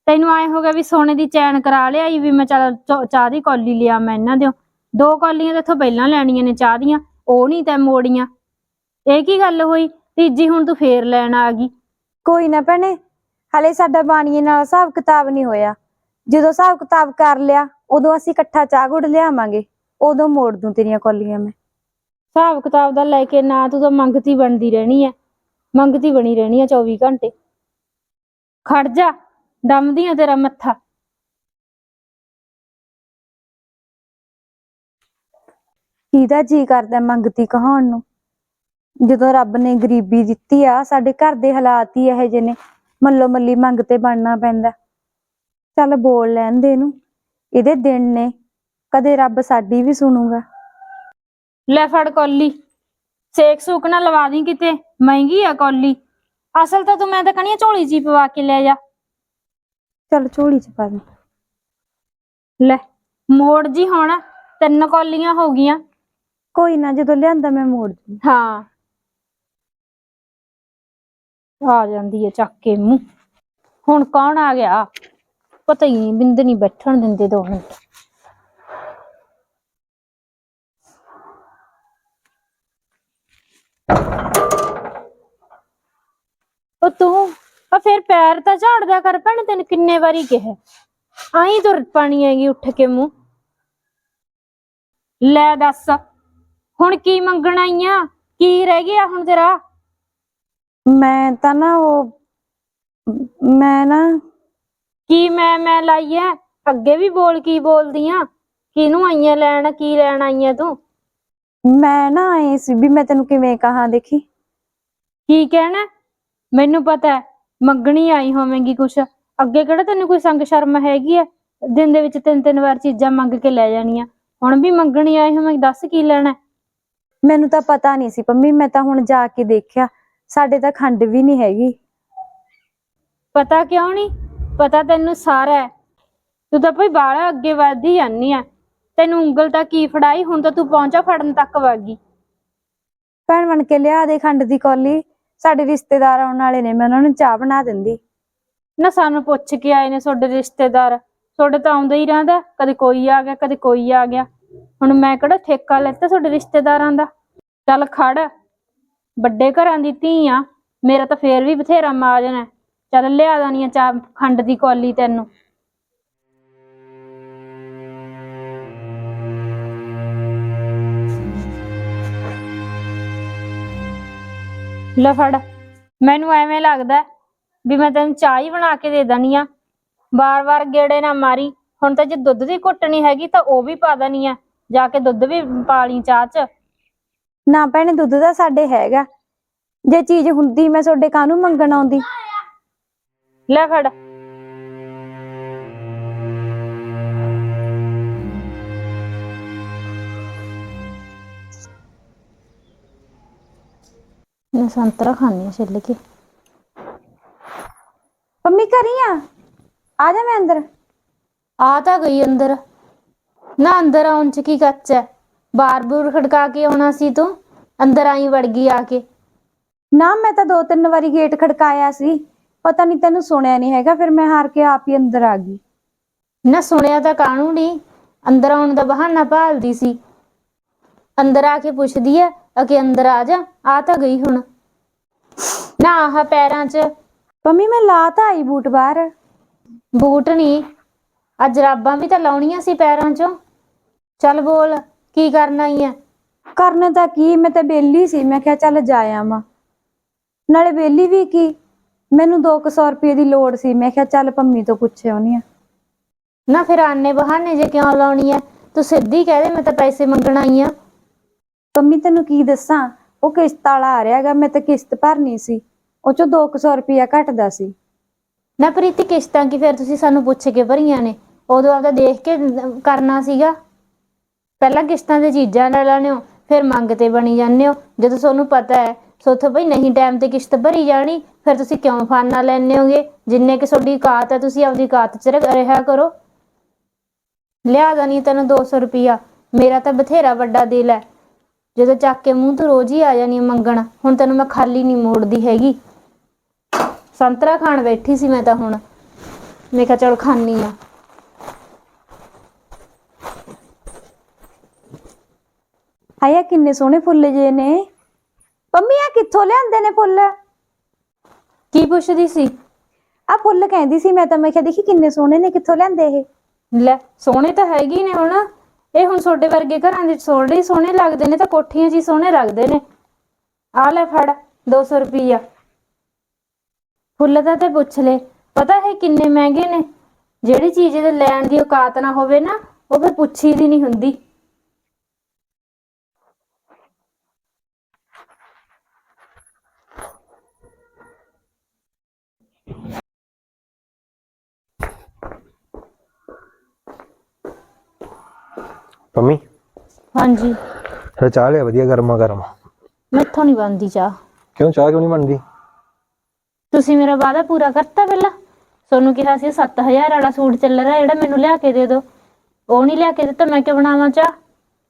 ਤੈਨੂੰ ਆਏ ਹੋ ਗਿਆ ਵੀ ਸੋਨੇ ਦੀ ਚੈਨ ਕਰਾ ਲਿਆਈ ਵੀ ਮੈਂ ਚੱਲ ਚ- ਚਾਹ ਦੀ ਕੌਲੀ ਲਿਆ ਮੈਂ ਇਹਨਾਂ ਦਿਓ। ਦੋ ਕੌਲੀਆਂ ਤੇ ਇੱਥੋਂ ਪਹਿਲਾਂ ਲੈਣੀਆਂ ਨੇ ਚਾਹ ਦੀਆਂ ਉਹ ਨਹੀਂ ਤੈਂ ਮੋੜੀਆਂ। ਇਹ ਕੀ ਗੱਲ ਹੋਈ? ਤੀਜੀ ਹੁਣ ਤੂੰ ਫੇਰ ਲੈਣ ਆ ਗਈ। ਕੋਈ ਨਾ ਭੈਣੇ ਹਲੇ ਸਾਡਾ ਬਾਣੀਏ ਨਾਲ ਹਿਸਾਬ ਕਿਤਾਬ ਨਹੀਂ ਹੋਇਆ। ਜਦੋਂ ਹਿਸਾਬ ਕਿਤਾਬ ਕਰ ਲਿਆ ਉਦੋਂ ਅਸੀਂ ਇਕੱਠਾ ਚਾਹ ਗੁੜ ਲਿਆਵਾਂਗੇ ਉਦੋਂ ਮੋੜ ਦੂੰ ਤੇਰੀਆਂ ਕੋਲੀਆਂ ਮੈਂ। ਹਿਸਾਬ ਕਿਤਾਬ ਦਾ ਲੈ ਕੇ ਨਾ ਤੂੰ ਤਾਂ ਮੰਗਤੀ ਬਣਦੀ ਰਹਿਣੀ ਐ। ਮੰਗਤੀ ਬਣੀ ਰਹਿਣੀ ਐ 24 ਘੰਟੇ। ਖੜ ਜਾ। ਦਮਦੀਆਂ ਤੇਰਾ ਮੱਥਾ। ਕਿਹਦਾ ਜੀ ਕਰਦਾ ਮੰਗਤੀ ਕਹਾਉਣ ਨੂੰ? ਜਦੋਂ ਰੱਬ ਨੇ ਗਰੀਬੀ ਦਿੱਤੀ ਆ ਸਾਡੇ ਘਰ ਦੇ ਹਾਲਾਤ ਹੀ ਇਹੋ ਜਿਹੇ ਨੇ। ਮੱਲੋ ਮੱਲੀ ਮੰਗ ਤੇ ਬਣਨਾ ਪੈਂਦਾ। ਚੱਲ ਬੋਲ ਲੈਣ ਦੇ ਇਹਨੂੰ। ਇਹਦੇ ਦਿਨ ਨੇ। ਕਦੇ ਰੱਬ ਸਾਡੀ ਵੀ ਸੁਣੂਗਾ। ਲੈ ਫੜ ਕੌਲੀ। ਸੇਕ ਸੂਕ ਨਾ ਲਵਾ ਦੀ ਕਿਤੇ। ਮਹਿੰਗੀ ਆ ਕੌਲੀ। ਅਸਲ ਤਾਂ ਤੂੰ ਮੈਂ ਤਾਂ ਕਹਣੀ ਝੋਲੀ ਜੀ ਪਵਾ ਕੇ ਲੈ ਜਾ। ਚੱਲ ਝੋਲੀ ਚ ਪਾ ਦੇ। ਲੈ ਮੋੜ ਜੀ ਹੁਣ ਤਿੰਨ ਕੌਲੀਆਂ ਹੋ ਗਈਆਂ। ਕੋਈ ਨਾ ਜਦੋਂ ਲਿਆਂਦਾ ਮੈਂ ਮੋੜ ਦੂੰ ਹਾਂ। ਆ ਜਾਂਦੀ ਹੈ ਚੱਕ ਕੇ ਮੂੰਹ। ਹੁਣ ਕੌਣ ਆ ਗਿਆ? ਪਤਾ ਹੀ ਨਹੀਂ ਬਿੰਦ ਨਹੀਂ ਬੈਠਣ ਦਿੰਦੇ ਦੋ ਮਿੰਟ। ਉਹ ਤੂੰ ਆ ਫਿਰ ਪੈਰ ਤਾਂ ਝਾੜਦਾ ਕਰ ਭੈਣ ਤੈਨੂੰ ਕਿੰਨੇ ਵਾਰੀ ਕਿਹਾ। ਆਈ ਤੁਰ ਪਾਣੀ ਹੈਗੀ ਉੱਠ ਕੇ ਮੂੰਹ। ਲੈ ਦੱਸ ਹੁਣ ਕੀ ਮੰਗਣ ਆਈ ਆ? ਕੀ ਰਹਿ ਗਿਆ ਹੁਣ ਤੇਰਾ? ਮੈਂ ਤਾਂ ਨਾ ਉਹ ਮੈਂ ਨਾ ਕੀ ਮੈਂ ਮੈਂ ਲਾਈ ਐ? ਅੱਗੇ ਵੀ ਬੋਲ ਕੀ ਬੋਲਦੀ ਆ ਕਿਹਨੂੰ ਆਈਆਂ ਲੈਣ ਕੀ ਲੈਣ ਆਈਆਂ ਤੂੰ? ਮੈਂ ਨਾ ਆਈ ਸੀ ਵੀ ਮੈਂ ਤੈਨੂੰ ਕਿਵੇਂ ਕਹਾਂ ਦੇਖੀ। ਕੀ ਕਹਿਣਾ? ਮੈਨੂੰ ਪਤਾ ਹੈ ਮੰਗਣੀ ਆਈ ਹੋਵੇਂਗੀ ਕੁਛ। ਅੱਗੇ ਕਿਹੜਾ ਤੈਨੂੰ ਕੋਈ ਸੰਗ ਸ਼ਰਮ ਹੈਗੀ ਐ? ਦਿਨ ਦੇ ਵਿੱਚ ਤਿੰਨ ਤਿੰਨ ਵਾਰ ਚੀਜ਼ਾਂ ਮੰਗ ਕੇ ਲੈ ਜਾਣੀਆਂ। ਹੁਣ ਵੀ ਮੰਗਣੀ ਆਈ ਹੋਵੇਂਗੀ ਦੱਸ ਕੀ ਲੈਣਾ? ਮੈਨੂੰ ਤਾਂ ਪਤਾ ਨਹੀਂ ਸੀ ਪੰਮੀ ਮੈਂ ਤਾਂ ਹੁਣ ਜਾ ਕੇ ਦੇਖਿਆ। ਸਾਡੇ ਤਾਂ ਖੰਡ ਵੀ ਨਹੀਂ ਹੈਗੀ। ਪਤਾ ਕਿਉਂ ਨਹੀਂ ਪਤਾ ਤੈਨੂੰ ਸਾਰਾ ਹੈ ਤੂੰ ਤਾਂ ਭਈ ਬਾਹਲਾ ਅੱਗੇ ਵਧਦੀ ਜਾਂਦੀ ਆ ਤੈਨੂੰ ਉਂਗਲ ਤਾਂ ਕੀ ਫੜਾਈ? ਹੁਣ ਤਾਂ ਤੂੰ ਪਹੁੰਚਾ ਫੜਨ ਤੱਕ ਵਾਗੀ। ਭੈਣ ਬਣ ਕੇ ਲਿਆ ਦੇ ਖੰਡ ਦੀ ਕੌਲੀ। ਸਾਡੇ ਰਿਸ਼ਤੇਦਾਰ ਆਉਣ ਵਾਲੇ ਨੇ, ਮੈਂ ਉਹਨਾਂ ਨੂੰ ਚਾਹ ਬਣਾ ਦਿੰਦੀ। ਨਾ ਸਾਨੂੰ ਪੁੱਛ ਕੇ ਆਏ ਨੇ ਤੁਹਾਡੇ ਰਿਸ਼ਤੇਦਾਰ। ਤੁਹਾਡੇ ਤਾਂ ਆਉਂਦਾ ਹੀ ਰਹਿੰਦਾ, ਕਦੇ ਕੋਈ ਆ ਗਿਆ, ਕਦੇ ਕੋਈ ਆ ਗਿਆ। ਹੁਣ ਮੈਂ ਕਿਹੜਾ ਠੇਕਾ ਲੈਤਾ ਤੁਹਾਡੇ ਰਿਸ਼ਤੇਦਾਰਾਂ ਦਾ? ਚੱਲ ਖੜ। ਵੱਡੇ ਘਰਾਂ ਦੀ ਧੀ ਆ, ਮੇਰਾ ਤਾਂ ਫੇਰ ਵੀ ਬਥੇਰਾ ਮਾਜਨ ਹੈ ਚੱਲ ਲਿਆ ਦਾਨੀ ਆ ਚਾਹ ਖੰਡ ਦੀ ਕੌਲੀ ਤੈਨੂੰ। ਲੈ ਫੜ। ਮੈਨੂੰ ਐਵੇਂ ਲੱਗਦਾ ਵੀ ਮੈਂ ਤੈਨੂੰ ਚਾਹ ਹੀ ਬਣਾ ਕੇ ਦੇ ਦਣੀ ਆ ਵਾਰ-ਵਾਰ ਗੇੜੇ ਨਾ ਮਾਰੀ। ਹੁਣ ਤਾਂ ਜੇ ਦੁੱਧ ਦੀ ਘੁੱਟਣੀ ਹੈਗੀ ਤਾਂ ਉਹ ਵੀ ਪਾ ਦੇਣੀ ਆ ਜਾ ਕੇ ਦੁੱਧ ਵੀ ਪਾ ਲਈ ਚਾਹ 'ਚ। ਨਾ ਭੈਣੇ ਦੁੱਧ ਦਾ ਸਾਡੇ ਹੈਗਾ। ਜੇ ਚੀਜ਼ ਹੁੰਦੀ ਮੈਂ ਤੁਹਾਡੇ ਕਾਹਨੂੰ ਮੰਗਣ ਆਉਂਦੀ? ਲੈ ਫੜ। ਮੈਂ ਸੰਤਰਾ ਖਾਣੀ ਆ ਛਿੱਲ ਕੇ। ਪੰਮੀ ਕਰੀਆਂ ਆ? ਜਾ ਮੈਂ ਅੰਦਰ। ਆ ਤਾਂ ਗਈ ਅੰਦਰ। ਨਾ ਅੰਦਰ ਆਉਣ ਚ ਕੀ ਕੱਚ ਹੈ? ਬਾਰ ਬੂਰ ਖੜਕਾ ਕੇ ਆਉਣਾ ਸੀ ਤੂੰ? ਅੰਦਰ ਆਈ ਵੜ ਗਈ ਆ ਕੇ। ਨਾ ਮੈਂ ਤਾਂ ਦੋ ਤਿੰਨ ਵਾਰੀ ਗੇਟ ਖੜਕਾਇਆ ਸੀ। ਪਤਾ ਨਹੀਂ ਤੈਨੂੰ ਸੁਣਿਆ ਨਹੀਂ ਹੈਗਾ ਫਿਰ ਮੈਂ ਹਾਰ ਕੇ ਆਪ ਹੀ ਅੰਦਰ ਆ ਗਈ। ਨਾ ਸੁਣਿਆ ਤਾਂ ਕਾਹਨੂੰ ਨਹੀਂ ਅੰਦਰ ਆਉਣ ਦਾ ਬਹਾਨਾ ਭਾਲਦੀ ਸੀ। ਅੰਦਰ ਆ ਕੇ ਪੁੱਛਦੀ ਐ ਅਕੇ ਅੰਦਰ ਆ ਜਾ ਆ ਤਾਂ ਗਈ ਹੁਣ। ਨਾ ਆਹ ਪੈਰਾਂ 'ਚ। ਪੰਮੀ ਮੈਂ ਲਾ ਤਾਂ ਆਈ ਬੂਟ ਬਾਹਰ। ਬੂਟ ਨਹੀਂ ਅੱਜ ਜਰਾਬਾਂ ਵੀ ਤਾਂ ਲਾਉਣੀਆਂ ਸੀ ਪੈਰਾਂ 'ਚੋਂ। ਚੱਲ ਬੋਲ ਕੀ ਕਰਨਾ ਹੀ ਐ? ਕਰਨ ਤਾਂ ਕੀ ਮੈਂ ਤਾਂ ਬੇਲੀ ਸੀ ਮੈਂ ਕਿਹਾ ਚੱਲ ਜਾ ਆਵਾਂ। ਨਾਲੇ ਬੇਲੀ ਵੀ ਕੀ? ਮੈਨੂੰ 200 ਰੁਪਏ ਦੀ ਲੋੜ ਸੀ ਮੈਂ ਕਿਹਾ ਚੱਲ ਪੰਮੀ ਤੋਂ ਪੁੱਛੇ ਆਉਣੀ ਆ ਨਾ ਫਿਰ ਆਨੇ ਬਹਾਨੇ ਜੇ ਕਿਉਂ ਲਾਉਣੀ ਐ? ਤੂੰ ਸਿੱਧੀ ਕਹਿ ਦੇ ਮੈਂ ਤਾਂ ਪੈਸੇ ਮੰਗਣ ਆਈ ਆ। ਪੰਮੀ ਤੈਨੂੰ ਕੀ ਦੱਸਾਂ? ਉਹ ਕਿਸ਼ਤ ਵਾਲਾ ਆ ਰਿਹਾਗਾ ਮੈਂ ਤਾਂ ਕਿਸ਼ਤ ਭਰਨੀ ਸੀ। ਉਹ ਚੋਂ 200 ਰੁਪਇਆ ਘਟਦਾ ਸੀ। ਨਾ ਪ੍ਰੀਤੀ, ਕਿਸ਼ਤਾਂ ਕੀ ਫਿਰ ਤੁਸੀਂ ਸਾਨੂੰ ਪੁੱਛ ਕੇ ਭਰੀਆਂ ਨੇ? ਉਦੋਂ ਆਪਦਾ ਦੇਖ ਕੇ ਕਰਨਾ ਸੀਗਾ। ਪਹਿਲਾਂ ਕਿਸ਼ਤਾਂ ਦੇ ਚੀਜ਼ਾਂ ਲੈ ਲੈਣੇ ਹੋ ਫਿਰ ਮੰਗ ਤੇ ਬਣੀ ਜਾਂਦੇ ਹੋ। ਜਦੋਂ ਤੁਹਾਨੂੰ ਪਤਾ ਹੈ, ਸੋਥੋਂ ਬਈ ਨਹੀਂ ਟਾਈਮ ਤੇ ਕਿਸ਼ਤ ਭਰੀ ਜਾਣੀ, ਫਿਰ ਤੁਸੀਂ ਕਿਉਂ ਫਾਨਾ ਲੈਣੇ ਹੋਗੇ? ਜਿੰਨੇ ਕਿ ਤੁਹਾਡੀ ਔਕਾਤ ਹੈ, ਤੁਸੀਂ ਆਪਦੀ ਔਕਾਤ 'ਚ ਰ- ਰਿਹਾ ਕਰੋ। ਲਿਆ ਦਨੀ ਤੈਨੂੰ 200 ਰੁਪਿਆ ਮੇਰਾ ਤਾਂ ਬਥੇਰਾ ਵੱਡਾ ਦਿਲ ਹੈ। ਜਦੋਂ ਚੱਕ ਕੇ ਮੂੰਹ ਤੋਂ ਰੋਜ਼ ਹੀ ਆ ਜਾਣੀ ਹੈ ਮੰਗਣ, ਹੁਣ ਤੈਨੂੰ ਮੈਂ ਖਾਲੀ ਨਹੀਂ ਮੋੜਦੀ ਹੈਗੀ। ਸੰਤਰਾ ਖਾਣ ਬੈਠੀ ਸੀ ਮੈਂ ਤਾਂ ਹੁਣ। ਮੈਂ ਕਿਹਾ ਚਲ ਖਾਣੀ ਆ। ਹਾਇਆ ਕਿੰਨੇ ਸੋਹਣੇ ਫੁੱਲ ਜੇ ਨੇ। ਪੰਮੀ ਆ ਕਿੱਥੋਂ ਲਿਆਂਦੇ ਨੇ ਫੁੱਲ? ਕੀ ਪੁੱਛਦੀ ਸੀ? ਆ ਫੁੱਲ ਕਹਿੰਦੀ ਸੀ ਮੈਂ ਤਾਂ, ਮੈਂ ਕਿਹਾ ਦੇਖੀ ਕਿੰਨੇ ਸੋਹਣੇ ਨੇ, ਕਿੱਥੋਂ ਲਿਆਂਦੇ ਇਹ? ਲੈ, ਸੋਹਣੇ ਤਾਂ ਹੈਗੇ ਹੀ ਨੇ ਹੁਣ। ਇਹ ਹੁਣ ਤੁਹਾਡੇ ਵਰਗੇ ਘਰਾਂ ਦੇ ਸੋਹਣੇ ਹੀ ਸੋਹਣੇ ਲੱਗਦੇ ਨੇ ਤਾਂ ਕੋਠੀਆਂ 'ਚ ਹੀ ਸੋਹਣੇ ਲੱਗਦੇ ਨੇ। ਆ ਲੈ ਫੜ 200 ਰੁਪਈਆ। ਫੁੱਲ ਦਾ ਤੇ ਪੁੱਛ ਲੈ, ਪਤਾ ਹੈ ਕਿੰਨੇ ਮਹਿੰਗੇ ਨੇ? ਜਿਹੜੀ ਚੀਜ਼ ਦੇ ਲੈਣ ਦੀ ਔਕਾਤ ਨਾ ਹੋਵੇ ਨਾ, ਉਹ ਫਿਰ ਪੁੱਛੀ ਦੀ ਨਹੀਂ ਹੁੰਦੀ। ਪੰਮੀ ਹਾਂਜੀ। ਫਿਰ ਚਾਹ ਲਿਆ ਵਧੀਆ ਗਰਮਾ ਗਰਮ। ਮੈਥੋਂ ਨਹੀਂ ਬਣਦੀ ਚਾਹ। ਕਿਉਂ ਚਾਹ ਕਿਉਂ ਨਹੀਂ ਬਣਦੀ? ਤੁਸੀਂ ਮੇਰਾ ਵਾਅਦਾ ਪੂਰਾ ਕਰਤਾ ਪਹਿਲਾਂ। ਤੁਹਾਨੂੰ ਕਿਹਾ ਸੀ 7000 ਵਾਲਾ ਸੂਟ ਚੱਲ ਰਿਹਾ ਜਿਹੜਾ ਮੈਨੂੰ ਲਿਆ ਕੇ ਦੇ ਦਿਓ ਉਹ ਨਹੀਂ ਲਿਆ ਕੇ ਦਿੱਤਾ ਮੈਂ ਕਿ ਬਣਾਵਾਂ ਚਾਹ?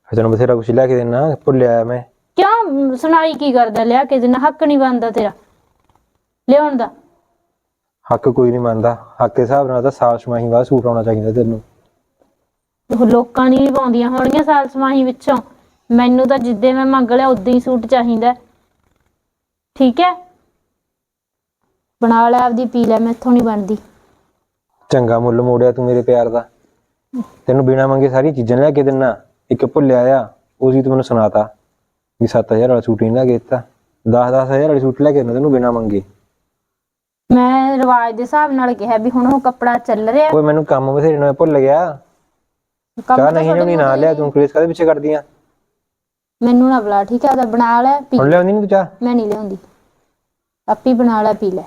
ਫਿਰ ਤੈਨੂੰ ਬਥੇਰਾ ਕੁਛ ਲਿਆ ਕੇ ਦੇਣਾ ਭੁੱਲਿਆ ਮੈਂ। ਕਿਉਂ? ਸੁਣਾਈ ਕੀ ਕਰਦਾ ਲਿਆ ਕੇ ਦੇਣਾ ਹੱਕ ਨਹੀਂ ਬਣਦਾ ਤੇਰਾ। ਲਿਆਉਣ ਦਾ। ਹੱਕ ਕੋਈ ਨਹੀਂ ਮੰਨਦਾ ਹੱਕ ਦੇ ਹਿਸਾਬ ਨਾਲ ਤਾਂ ਸਾਲ ਛਮਾਹੀ ਬਾਅਦ ਸੂਟ ਆਉਣਾ ਚਾਹੀਦਾ ਤੈਨੂੰ। ਉਹ ਲੋਕਾਂ ਵੀ ਪਾਉਂਦੀਆਂ ਹੋਣਗੀਆਂ ਸਾਲ ਸਮਾਹੀ ਵਿੱਚੋਂ। ਮੈਨੂੰ ਤਾਂ ਜਿੱਦੇ ਮੈਂ ਮੰਗ ਲਿਆ ਉਦਾਂ ਹੀ ਸੂਟ ਚਾਹੀਦਾ ਠੀਕ ਹੈ? ਬਣਾ ਲੈ ਆਪਦੀ ਪੀ ਲੈ ਮੈਥੋਂ ਨਹੀਂ ਬਣਦੀ। ਚੰਗਾ ਮੁੱਲ ਮੋੜਿਆ ਤੂੰ ਮੇਰੇ ਪਿਆਰ ਦਾ। ਤੈਨੂੰ ਬਿਨਾ ਮੰਗੇ ਸਾਰੀ ਚੀਜ਼ਾਂ ਲੈ ਕੇ ਦਿੰਨਾ। ਇੱਕ ਭੁੱਲਿਆ ਆ ਉਹ ਸੀ ਤੂੰ ਮੈਨੂੰ ਸੁਣਾਤਾ ਵੀ 7000 ਵਾਲਾ ਸੂਟ ਨਹੀਂ ਲੈ ਕੇ ਦਿੱਤਾ। 10-10000 ਵਾਲੇ ਸੂਟ ਲੈ ਕੇ ਦਿੰਦਾ ਤੈਨੂੰ ਬਿਨਾ ਮੰਗੇ। ਮੈਂ ਰਿਵਾਜ ਦੇ ਹਿਸਾਬ ਨਾਲ ਕਿਹਾ ਵੀ ਹੁਣ ਉਹ ਕੱਪੜਾ ਚੱਲ ਰਿਹਾ। ਓਏ ਮੈਨੂੰ ਕੰਮ ਬਥੇਰੇ ਨੂੰ ਭੁੱਲ ਗਿਆ। ਚਾਹ ਨਹੀਂ ਨਹੀਂ ਨਾ ਲਿਆ ਤੂੰ ਕ੍ਰੇਸ ਕਾਦੇ ਪਿੱਛੇ ਕਰਦੀ ਆ। ਮੈਨੂੰ ਨਾ ਬੁਲਾ ਠੀਕ ਹੈ ਉਹਦਾ ਬਣਾ ਲੈ ਪੀ। ਹੁਣ ਲਿਆਉਂਦੀ ਨਹੀਂ ਤੂੰ ਚਾਹ? ਮੈਂ ਨਹੀਂ ਲਿਆਉਂਦੀ। ਆਪੀ ਬਣਾ ਲੈ ਪੀ ਲੈ।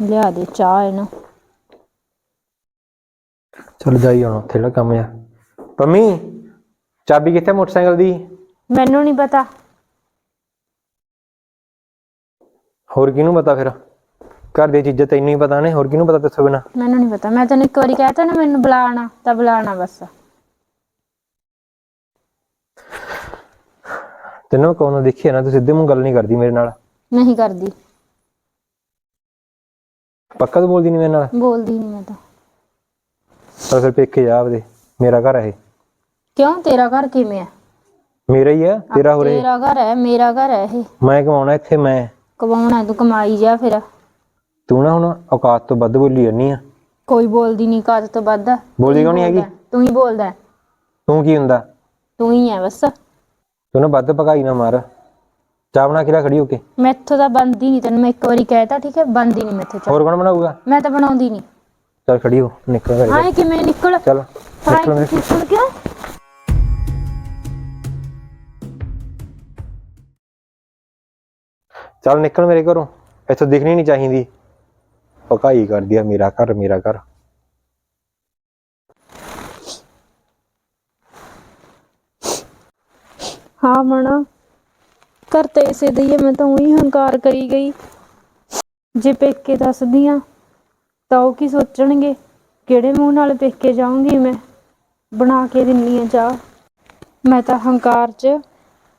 ਲਿਆ ਦੇ ਚਾਹ ਇਹਨੂੰ। ਚਲ ਜਾਈ ਹੁਣ ਉੱਥੇ ਜਿਹੜਾ ਕੰਮ ਆ। ਪੰਮੀ ਚਾਬੀ ਕਿੱਥੇ ਮੋਟਰਸਾਈਕਲ ਦੀ? ਮੈਨੂੰ ਨਹੀਂ ਪਤਾ। ਹੋਰ ਕਿਹਨੂੰ ਪਤਾ ਫਿਰ? ਘਰ ਦੀਆਂ ਚੀਜ਼ਾਂ ਤੈਨੂੰ ਹੀ ਪਤਾ ਨੇ ਹੋਰ ਕਿਹਨੂੰ ਪਤਾ ਤੇਥੋਂ ਬਿਨਾ? ਮੈਨੂੰ ਨਹੀਂ ਪਤਾ ਮੈਂ ਤੈਨੂੰ ਇੱਕ ਵਾਰੀ ਕਹਿਤਾ ਨਾ ਮੈਨੂੰ ਬੁਲਾਣਾ ਤਾਂ ਬੁਲਾਣਾ ਬਸ। ਤੈਨੂੰ ਕੌਣ ਦੇਖਿਆ ਨਾ ਤੂੰ ਸਿੱਧੇ ਮੂੰਹ ਗੱਲ ਨਹੀਂ ਕਰਦੀ ਮੇਰੇ ਨਾਲ। ਨਹੀਂ ਕਰਦੀ। ਪੱਕਾ ਤੂੰ ਬੋਲਦੀ ਨਹੀਂ ਮੇਰੇ ਨਾਲ? ਬੋਲਦੀ ਨਹੀਂ ਮੈਂ ਤਾਂ। ਤਾਂ ਫਿਰ ਪੇਕੇ ਜਾ ਆਪਦੇ ਮੇਰਾ ਘਰ ਹੈ ਇਹ। ਕਿਉਂ? ਤੇਰਾ ਘਰ ਕਿਵੇਂ ਹੈ ਮੇਰਾ ਹੀ ਆ ਤੇਰਾ ਹੋ ਰਿਹਾ ਤੇਰਾ ਘਰ ਹੈ ਮੇਰਾ ਘਰ ਹੈ ਇਹ। ਮੈਂ ਕਮਾਉਣਾ ਇੱਥੇ ਮੈਂ। ਕਮਾਉਣਾ ਤੂੰ ਕਮਾਈ ਜਾ ਫਿਰ। ਤੂੰ ਨਾ ਹੁਣ ਔਕਾਤ ਤੋਂ ਵੱਧ ਬੋਲੀ ਜਾਨੀ ਆ। ਕੋਈ ਬੋਲਦੀ ਨਹੀਂ ਕਾਜ ਤੋਂ ਵੱਧ। ਬੋਲਦੀ ਕਿਉਂ ਨਹੀਂ ਹੈਗੀ? ਤੂੰ ਹੀ ਬੋਲਦਾ। ਹੈ। ਤੂੰ ਕੀ ਹੁੰਦਾ? ਤੂੰ ਹੀ ਹੈ ਬਸ। ਤੂੰ ਨਾ ਵੱਧ ਭਗਾਈ ਨਾ ਮਾਰ। ਚਾਹ ਬਣਾ ਕੇ ਖੜੀ ਹੋ ਕੇ। ਮੈਥੋਂ ਤਾਂ ਬੰਦੀ ਨਹੀਂ ਤੈਨੂੰ ਮੈਂ ਇੱਕ ਵਾਰੀ ਕਹਿਤਾ ਠੀਕ ਹੈ? ਬੰਦੀ ਨਹੀਂ ਮੈਥੋਂ ਚਾਹ। ਹੋਰ ਕੌਣ ਬਣਾਊਗਾ? ਮੈਂ ਤਾਂ ਬਣਾਉਂਦੀ ਨਹੀਂ ਚੱਲ ਖੜੀ ਹੋ ਨਿਕਲ ਘਰੇ। ਆਏ ਕਿਵੇਂ ਨਿਕਲ? ਚੱਲ ਆਏ ਨਿਕਲ ਮੇਰੇ ਨਿਕਲ ਕਿਉਂ ਚੱਲ ਨਿਕਲ ਮੇਰੇ ਘਰੋਂ। ਇੱਥੋਂ ਦਿਖਣੀ ਨਹੀਂ ਚਾਹੀਦੀ। ਭਕਾਈ ਕਰਦੀ ਆ ਮੇਰਾ ਘਰ ਮੇਰਾ ਘਰ। ਹਾਂ ਮਣਾ, ਘਰ ਤੇ ਇਸੇ ਦੀ ਮੈਂ ਤਾਂ ਉਹੀ ਹੰਕਾਰ ਕਰੀ ਗਈ। ਜੇ ਪੇਕੇ ਦੱਸਦੀਆਂ ਤਾਂ ਉਹ ਕੀ ਸੋਚਣਗੇ? ਕਿਹੜੇ ਮੂੰਹ ਨਾਲ ਪੇਕੇ ਜਾਊਂਗੀ ਮੈਂ? ਬਣਾ ਕੇ ਦਿੰਨੀ ਆ ਚਾਹ। ਮੈਂ ਤਾਂ ਹੰਕਾਰ 'ਚ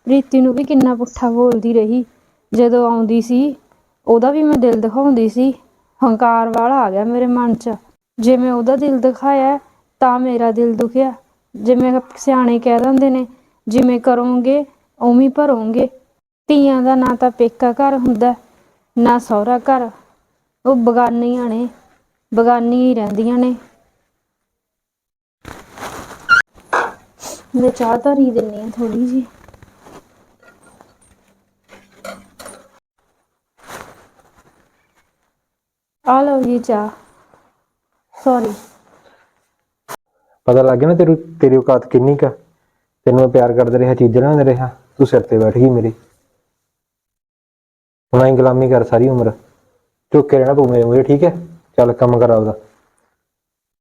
ਪ੍ਰੀਤੀ ਨੂੰ ਵੀ ਕਿੰਨਾ ਪੁੱਠਾ ਬੋਲਦੀ ਰਹੀ। ਜਦੋਂ ਆਉਂਦੀ ਸੀ, ਉਹਦਾ ਵੀ ਮੈਂ ਦਿਲ ਦਿਖਾਉਂਦੀ ਸੀ। ਹੰਕਾਰ ਵਾਲਾ ਆ ਗਿਆ ਮੇਰੇ ਮਨ 'ਚ। ਜੇ ਮੈਂ ਉਹਦਾ ਦਿਲ ਦਿਖਾਇਆ, ਤਾਂ ਮੇਰਾ ਦਿਲ ਦੁਖਿਆ। ਜਿਵੇਂ ਸਿਆਣੇ ਕਹਿ ਦਿੰਦੇ ਨੇ, ਜਿਵੇਂ ਕਰੋਗੇ, ਉਵੇਂ ਹੀ ਭਰੋਗੇ। ਧੀਆਂ ਦਾ ਨਾ ਤਾਂ ਪੇਕਾ ਘਰ ਹੁੰਦਾ, ਨਾ ਸਹੁਰਾ ਘਰ। ਉਹ ਬਗਾਨੀਆਂ ਨੇ, ਬਗਾਨੀ ਹੀ ਰਹਿੰਦੀਆਂ ਨੇ। ਮੈਂ ਚਾਹ ਧਰੀ ਦਿੰਨੀ ਆ ਥੋੜੀ ਜੀ ਆ ਲਓ ਜੀ ਚਾਹ। ਸੌਰੀ ਪਤਾ ਲੱਗ ਗਿਆ ਨਾ ਤੇਰੀ ਤੇਰੀ ਔਕਾਤ ਕਿੰਨੀ ਕਾ ਤੈਨੂੰ ਮੈਂ ਪਿਆਰ ਕਰਦਾ ਰਿਹਾ, ਚੀਜ਼ਾਂ ਨਾ ਰਿਹਾ। ਤੂੰ ਸਿਰ ਤੇ ਬੈਠ ਗਈ ਮੇਰੀ। ਹੁਣ ਐਂ ਗੁਲਾਮੀ ਕਰ ਸਾਰੀ ਉਮਰ। ਝੁੱਕ ਕੇ ਰਹਿਣਾ ਪਊ ਮੇਰੇ ਮੂਹਰੇ, ਠੀਕ ਹੈ? ਚੱਲ ਕੰਮ ਕਰ ਆਪਦਾ।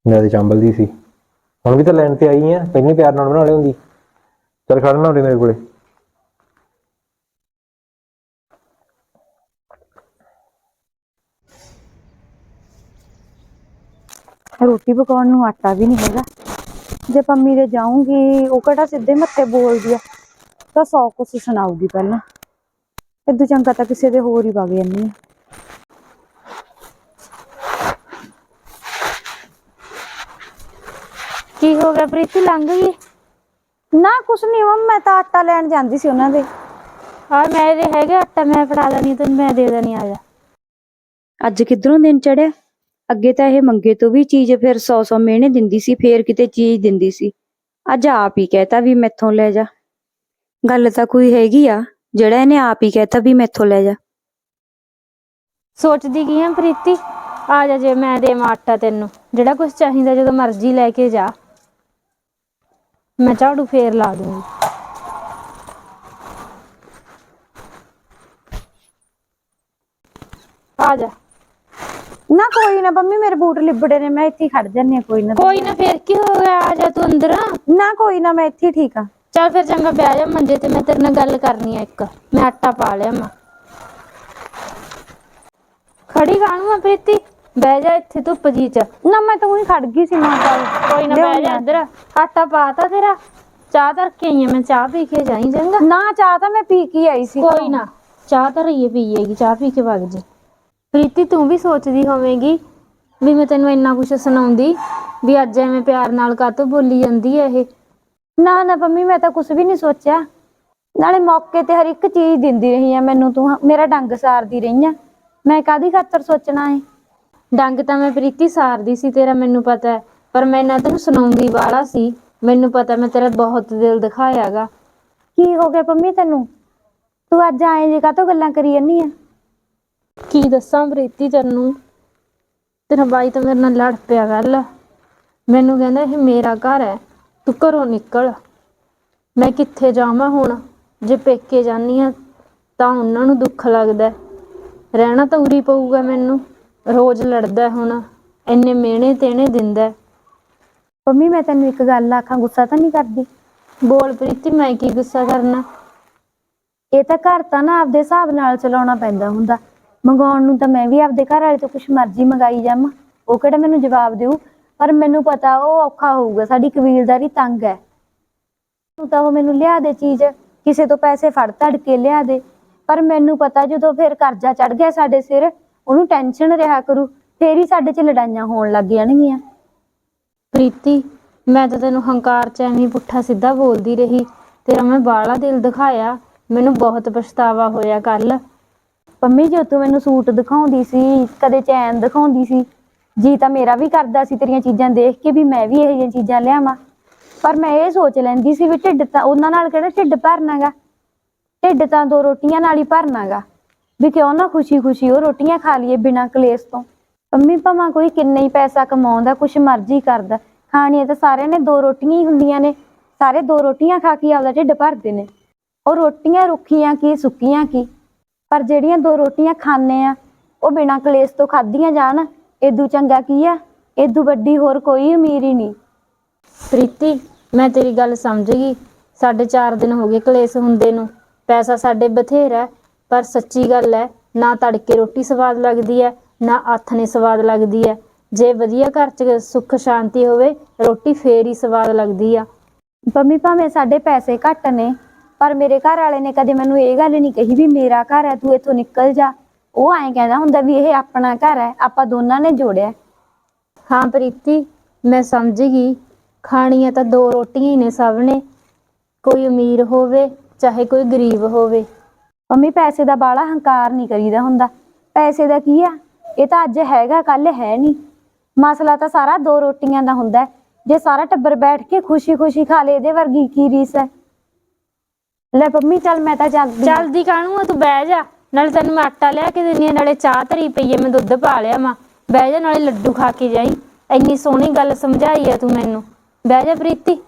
ਮੈਂ ਤੇ ਚੰਬਲਦੀ ਸੀ। ਹੁਣ ਵੀ ਤਾਂ ਲੈਣ ਤੇ ਆਈ ਆ। ਪਹਿਲੇ ਪਿਆਰ ਨਾਲ ਬਣਾ ਲਿਆਉਂਦੀ ਚੱਲ ਖੜ ਨਾ ਉਰੇ ਮੇਰੇ ਕੋਲੇ। ਰੋਟੀ ਪਕਾਉਣ ਨੂੰ ਆਟਾ ਵੀ ਨਹੀਂ ਹੈਗਾ। ਜੇ ਪੰਮੀ ਦੇ ਜਾਊਂਗੀ ਉਹ ਕਿਹੜਾ ਸਿੱਧੇ ਮੱਥੇ ਬੋਲਦੀ ਆ। ਤਾਂ ਸੌ ਕੁਛ ਸੁਣਾਊਗੀ ਪਹਿਲਾਂ। ਇਦੋਂ ਚੰਗਾ ਤਾਂ ਕਿਸੇ ਦੇ ਹੋਰ ਹੀ ਵਗ ਜਾਂਦੀ ਆ। ਕੀ ਹੋ ਗਿਆ ਪ੍ਰੀਤੀ ਲੰਘ ਗਈ? ਨਾ ਕੁਛ ਨਹੀਂ ਮੰਮ ਮੈਂ ਤਾਂ ਆਟਾ ਲੈਣ ਜਾਂਦੀ ਸੀ ਉਹਨਾਂ ਦੇ। ਹਾਂ ਮੇਰੇ ਹੈਗੇ ਆਟਾ ਮੈਂ ਫੜਾ ਦੇਣੀ ਤੈਨੂੰ ਮੈਂ ਦੇ ਦੇਣੀ ਆ ਜਾ। ਅੱਜ ਕਿਧਰੋਂ ਦਿਨ ਚੜਿਆ? ਅੱਗੇ ਤਾਂ ਇਹ ਮੰਗੇ ਤੋਂ ਵੀ ਚੀਜ਼ ਫਿਰ 100 100 ਮਿਹਣੇ ਦਿੰਦੀ ਸੀ, ਫੇਰ ਕਿਤੇ ਚੀਜ਼ ਦਿੰਦੀ ਸੀ। ਅੱਜ ਆਪ ਹੀ ਕਹਿਤਾ ਵੀ ਮੈਥੋਂ ਲੈ ਜਾ। ਗੱਲ ਤਾਂ ਕੋਈ ਹੈਗੀ ਆ, ਜਿਹੜਾ ਇਹਨੇ ਆਪ ਹੀ ਕਹਿਤਾ ਵੀ ਮੈਥੋਂ ਲੈ ਜਾ। ਸੋਚਦੀ ਕੀ ਆ ਪ੍ਰੀਤੀ? ਆ ਜਾ ਜੇ ਮੈਂ ਦੇਵਾਂ ਆਟਾ ਤੈਨੂੰ। ਜਿਹੜਾ ਕੁਝ ਚਾਹੀਦਾ ਜਦੋਂ ਮਰਜ਼ੀ ਲੈ ਕੇ ਜਾ। ਮੈਂ ਝਾੜੂ ਫੇਰ ਲਾ ਦੂੰਗੀ। ਆ ਜਾ। ਨਾ ਕੋਈ ਨਾ ਮੰਮੀ ਮੇਰੇ ਬੂਟ ਲਿਬੜੇ ਨੇ ਮੈਂ ਇੱਥੇ ਹੀ ਖੜ ਜਾਂਦੀ ਆ ਕੋਈ ਨਾ। ਕੋਈ ਨਾ ਫੇਰ ਕੀ ਹੋ ਗਿਆ? ਆ ਜਾ ਤੂੰ ਅੰਦਰ। ਨਾ ਕੋਈ ਨਾ ਮੈਂ ਇੱਥੇ ਹੀ ਠੀਕ ਆ ਚੱਲ ਫਿਰ ਚੰਗਾ ਬਹਿ ਜਾ ਮੰਜੇ ਤੇ ਮੈਂ ਤੇਰੇ ਨਾਲ ਗੱਲ ਕਰਨੀ ਆ ਇੱਕ। ਮੈਂ ਆਟਾ ਪਾ ਲਿਆ ਮੈਂ। ਖੜੀ ਕਾਹਨੂੰ ਆ ਪ੍ਰੀਤੀ? ਬਹਿ ਜਾ ਇੱਥੇ ਧੁੱਪ ਜੀ ਚ। ਨਾ ਮੈਂ ਤਾਂ ਉਹੀ ਖੜ ਗਈ ਸੀ ਮਾਂ ਕਾਲ ਕੋਈ ਨਾ ਬਹਿ ਜਾ ਇੱਧਰ ਆਟਾ ਪਾਤਾ ਤੇਰਾ। ਚਾਹ ਧਰ ਕੇ ਆਈ ਆ ਮੈਂ ਚਾਹ ਪੀ ਕੇ ਜਾਈ ਚੰਗਾ। ਨਾ ਚਾਹ ਤਾਂ ਮੈਂ ਪੀ ਕੇ ਆਈ ਸੀ। ਕੋਈ ਨਾ ਚਾਹ ਤਾਂ ਰਹੀਏ ਪੀਏਗੀ ਚਾਹ ਪੀ ਕੇ ਵਗ ਜੀ। ਪ੍ਰੀਤੀ, ਤੂੰ ਵੀ ਸੋਚਦੀ ਹੋਵੇਂਗੀ ਵੀ ਮੈਂ ਤੈਨੂੰ ਇੰਨਾ ਕੁਝ ਸੁਣਾਉਂਦੀ, ਵੀ ਅੱਜ ਐਵੇਂ ਪਿਆਰ ਨਾਲ ਕਾਹਤੋਂ ਬੋਲੀ ਜਾਂਦੀ ਹੈ ਇਹ? ਨਾ ਨਾ ਪੰਮੀ, ਮੈਂ ਤਾਂ ਕੁਝ ਵੀ ਨਹੀਂ ਸੋਚਿਆ। ਨਾਲੇ ਮੌਕੇ ਤੇ ਹਰ ਇੱਕ ਚੀਜ਼ ਦਿੰਦੀ ਰਹੀ ਆ ਮੈਨੂੰ, ਤੂੰ ਮੇਰਾ ਡੰਗ ਸਾਰਦੀ ਰਹੀ ਆ ਮੈਂ ਕਾਦੀ ਖਾਤਰ ਸੋਚਣਾ ਏ ਡੰਗ ਤਾਂ ਮੈਂ ਪ੍ਰੀਤੀ ਸਾਰਦੀ ਸੀ, ਤੇਰਾ ਮੈਨੂੰ ਪਤਾ ਹੈ ਪਰ ਮੈਂ ਨਾ ਤੈਨੂੰ ਸੁਣਾਉਂਦੀ ਵਾਲਾ ਸੀ, ਮੈਨੂੰ ਪਤਾ ਮੈਂ ਤੇਰਾ ਬਹੁਤ ਦਿਲ ਦਿਖਾਇਆਗਾ। ਕੀ ਹੋ ਗਿਆ ਪੰਮੀ ਤੈਨੂੰ? ਤੂੰ ਅੱਜ ਆਏ ਜੇ ਕਾਤੋਂ ਗੱਲਾਂ ਕਰੀ ਜੰਨੀ ਆ ਕੀ ਦੱਸਾਂ ਪ੍ਰੀਤੀ ਤੈਨੂੰ? ਤੇਰਾ ਬਾਈ ਤਾਂ ਮੇਰੇ ਨਾਲ ਲੜ ਪਿਆ ਗੱਲ। ਮੈਨੂੰ ਕਹਿੰਦਾ ਇਹ ਮੇਰਾ ਘਰ ਹੈ ਤੂੰ ਘਰੋਂ ਨਿਕਲ। ਮੈਂ ਕਿੱਥੇ ਜਾਵਾਂ ਹੁਣ? ਜੇ ਪੇਕੇ ਜਾਨੀ ਆ ਤਾਂ ਉਹਨਾਂ ਨੂੰ ਦੁੱਖ ਲੱਗਦਾ। ਰਹਿਣਾ ਤਾਂ ਉਰੀ ਪਊਗਾ ਮੈਨੂੰ। ਰੋਜ਼ ਲੜਦਾ ਹੁਣ ਇੰਨੇ ਮਿਹਣੇ ਤੇਣੇ ਦਿੰਦਾ। ਪੰਮੀ ਮੈਂ ਤੈਨੂੰ ਇੱਕ ਗੱਲ ਆਖਾਂ ਗੁੱਸਾ ਤਾਂ ਨਹੀਂ ਕਰਦੀ? ਬੋਲ ਪ੍ਰੀਤੀ ਮੈਂ ਕੀ ਗੁੱਸਾ ਕਰਨਾ? ਇਹ ਤਾਂ ਘਰ ਤਾਂ ਨਾ ਆਪਦੇ ਹਿਸਾਬ ਨਾਲ ਚਲਾਉਣਾ ਪੈਂਦਾ ਹੁੰਦਾ। ਮੰਗਾਉਣ ਨੂੰ ਤਾਂ ਮੈਂ ਵੀ ਆਪਦੇ ਘਰ ਵਾਲੇ ਤੋਂ ਕੁਛ ਮਰਜ਼ੀ ਮੰਗਾਈ ਜਾਵਾਂ। ਉਹ ਕਿਹੜਾ ਮੈਨੂੰ ਜਵਾਬ ਦੇਊ? ਪਰ ਮੈਨੂੰ ਪਤਾ ਉਹ ਔਖਾ ਹੋਊਗਾ, ਸਾਡੀ ਕਬੀਲਦਾਰੀ ਤੰਗ ਹੈ। ਤੂੰ ਤਾਂ ਉਹ ਮੈਨੂੰ ਲਿਆ ਦੇ ਚੀਜ਼, ਕਿਸੇ ਤੋਂ ਪੈਸੇ ਫੜ ਧੜ ਕੇ ਲਿਆ ਦੇ। ਪਰ ਮੈਨੂੰ ਪਤਾ ਜਦੋਂ ਫਿਰ ਕਰਜ਼ਾ ਚੜ ਗਿਆ ਸਾਡੇ ਸਿਰ, ਉਹਨੂੰ ਟੈਨਸ਼ਨ ਰਿਹਾ ਕਰੂ, ਫੇਰ ਹੀ ਸਾਡੇ 'ਚ ਲੜਾਈਆਂ ਹੋਣ ਲੱਗ ਜਾਣਗੀਆਂ। ਪ੍ਰੀਤੀ, ਮੈਂ ਤਾਂ ਤੈਨੂੰ ਹੰਕਾਰ ਚ ਐਵੇਂ ਪੁੱਠਾ ਸਿੱਧਾ ਬੋਲਦੀ ਰਹੀ। ਤੇਰਾ ਮੈਂ ਬਾਹਲਾ ਦਿਲ ਦਿਖਾਇਆ। ਮੈਨੂੰ ਬਹੁਤ ਪਛਤਾਵਾ ਹੋਇਆ ਕੱਲ ਪੰਮੀ ਜੋ ਤੂੰ ਮੈਨੂੰ ਸੂਟ ਦਿਖਾਉਂਦੀ ਸੀ, ਕਦੇ ਚੈਨ ਦਿਖਾਉਂਦੀ ਸੀ, ਜੀ ਤਾਂ ਮੇਰਾ ਵੀ ਕਰਦਾ ਸੀ ਤੇਰੀਆਂ ਚੀਜ਼ਾਂ ਦੇਖ ਕੇ ਵੀ ਮੈਂ ਵੀ ਇਹੋ ਜਿਹੀਆਂ ਚੀਜ਼ਾਂ ਲਿਆਵਾਂ। ਪਰ ਮੈਂ ਇਹ ਸੋਚ ਲੈਂਦੀ ਸੀ ਵੀ ਢਿੱਡ ਤਾਂ ਉਹਨਾਂ ਨਾਲ ਕਿਹੜਾ ਢਿੱਡ ਭਰਨਾਗਾ? ਢਿੱਡ ਤਾਂ ਦੋ ਰੋਟੀਆਂ ਨਾਲ ਹੀ ਭਰਨਾਗਾ। ਵੀ ਕਿਉਂ ਨਾ ਖੁਸ਼ੀ-ਖੁਸ਼ੀ ਉਹ ਰੋਟੀਆਂ ਖਾ ਲਈਏ ਬਿਨਾਂ ਕਲੇਸ਼ ਤੋਂ। ਪੰਮੀ ਭਾਵਾਂ ਕੋਈ ਕਿੰਨਾ ਹੀ ਪੈਸਾ ਕਮਾਉਂਦਾ, ਕੁਛ ਮਰਜ਼ੀ ਕਰਦਾ, ਖਾਣੀਆਂ ਤਾਂ ਸਾਰਿਆਂ ਨੇ ਦੋ ਰੋਟੀਆਂ ਹੀ ਹੁੰਦੀਆਂ ਨੇ। ਸਾਰੇ ਦੋ ਰੋਟੀਆਂ ਖਾ ਕੇ ਆਪਦਾ ਢਿੱਡ ਭਰਦੇ ਨੇ। ਉਹ ਰੋਟੀਆਂ ਰੁੱਖੀਆਂ ਕੀ, ਸੁੱਕੀਆਂ ਕੀ? ਪਰ ਜਿਹੜੀਆਂ ਦੋ ਰੋਟੀਆਂ ਖਾਣੇ ਆ ਉਹ ਬਿਨਾਂ ਕਲੇਸ਼ ਤੋਂ ਖਾਧੀਆਂ ਜਾਣ ਏਦੂ ਚੰਗਾ ਕੀ ਆ? ਏਦੂ ਵੱਡੀ ਹੋਰ ਕੋਈ ਅਮੀਰ ਹੀ ਨਹੀਂ। ਪ੍ਰੀਤੀ ਮੈਂ ਤੇਰੀ ਗੱਲ ਸਮਝ ਗਈ। ਸਾਡੇ 4 ਦਿਨ ਹੋ ਗਏ ਕਲੇਸ਼ ਹੁੰਦੇ ਨੂੰ। ਪੈਸਾ ਸਾਡੇ ਬਥੇਰਾ ਹੈ, ਪਰ ਸੱਚੀ ਗੱਲ ਹੈ ਨਾ ਤੜਕੇ ਰੋਟੀ ਸਵਾਦ ਲੱਗਦੀ ਹੈ ਨਾ ਆਥਣੇ ਸਵਾਦ ਲੱਗਦੀ ਹੈ। ਜੇ ਵਧੀਆ ਘਰ 'ਚ ਸੁੱਖ ਸ਼ਾਂਤੀ ਹੋਵੇ ਰੋਟੀ ਫੇਰ ਹੀ ਸਵਾਦ ਲੱਗਦੀ ਆ। ਪੰਮੀ ਭਾਵੇਂ ਸਾਡੇ ਪੈਸੇ ਘੱਟ ਨੇ ਪਰ ਮੇਰੇ ਘਰ ਵਾਲੇ ਨੇ ਕਦੇ ਮੈਨੂੰ ਇਹ ਗੱਲ ਨਹੀਂ ਕਹੀ ਵੀ ਮੇਰਾ ਘਰ ਹੈ ਤੂੰ ਇੱਥੋਂ ਨਿਕਲ ਜਾ। ਉਹ ਐਂ ਕਹਿੰਦਾ ਹੁੰਦਾ ਵੀ ਇਹ ਆਪਣਾ ਘਰ ਹੈ ਆਪਾਂ ਦੋਨਾਂ ਨੇ ਜੋੜਿਆ। ਹਾਂ ਪ੍ਰੀਤੀ ਮੈਂ ਸਮਝ ਗਈ। ਖਾਣੀਆਂ ਤਾਂ ਦੋ ਰੋਟੀਆਂ ਹੀ ਨੇ ਸਭ ਨੇ। ਕੋਈ ਅਮੀਰ ਹੋਵੇ ਚਾਹੇ ਕੋਈ ਗਰੀਬ ਹੋਵੇ। ਮੰਮੀ ਪੈਸੇ ਦਾ ਬਾਲਾ ਹੰਕਾਰ ਨਹੀਂ ਕਰੀਦਾ ਹੁੰਦਾ। ਪੈਸੇ ਦਾ ਕੀ ਆ? ਇਹ ਤਾਂ ਅੱਜ ਹੈਗਾ ਕੱਲ ਹੈ ਨਹੀਂ। ਮਸਲਾ ਤਾਂ ਸਾਰਾ ਦੋ ਰੋਟੀਆਂ ਦਾ ਹੁੰਦਾ। ਜੇ ਸਾਰਾ ਟੱਬਰ ਬੈਠ ਕੇ ਖੁਸ਼ੀ-ਖੁਸ਼ੀ ਖਾ ਲੇ ਇਹਦੇ ਵਰਗੀ ਕੀ ਰੀਸ ਹੈ? ਲੈ ਪੰਮੀ, ਚੱਲ ਮੈਂ ਤਾਂ ਚੱਲਦੀ ਆਂ। ਚੱਲਦੀ ਕਾਹਨੂੰ ਆ? ਤੂੰ ਬਹਿ ਜਾ। ਨਾਲੇ ਤੈਨੂੰ ਮੈਂ ਆਟਾ ਲਿਆ ਕੇ ਦਿੰਨੀ ਆ ਨਾਲੇ ਚਾਹ ਧਰੀ ਪਈ ਐ ਮੈਂ ਦੁੱਧ ਪਾ ਲਿਆ ਮਾਂ ਬਹਿ ਜਾ, ਨਾਲੇ ਲੱਡੂ ਖਾ ਕੇ ਜਾਈ। ਇੰਨੀ ਸੋਹਣੀ ਗੱਲ ਸਮਝਾਈ ਆ ਤੂੰ ਮੈਨੂੰ। ਬਹਿ ਜਾ ਪ੍ਰੀਤੀ।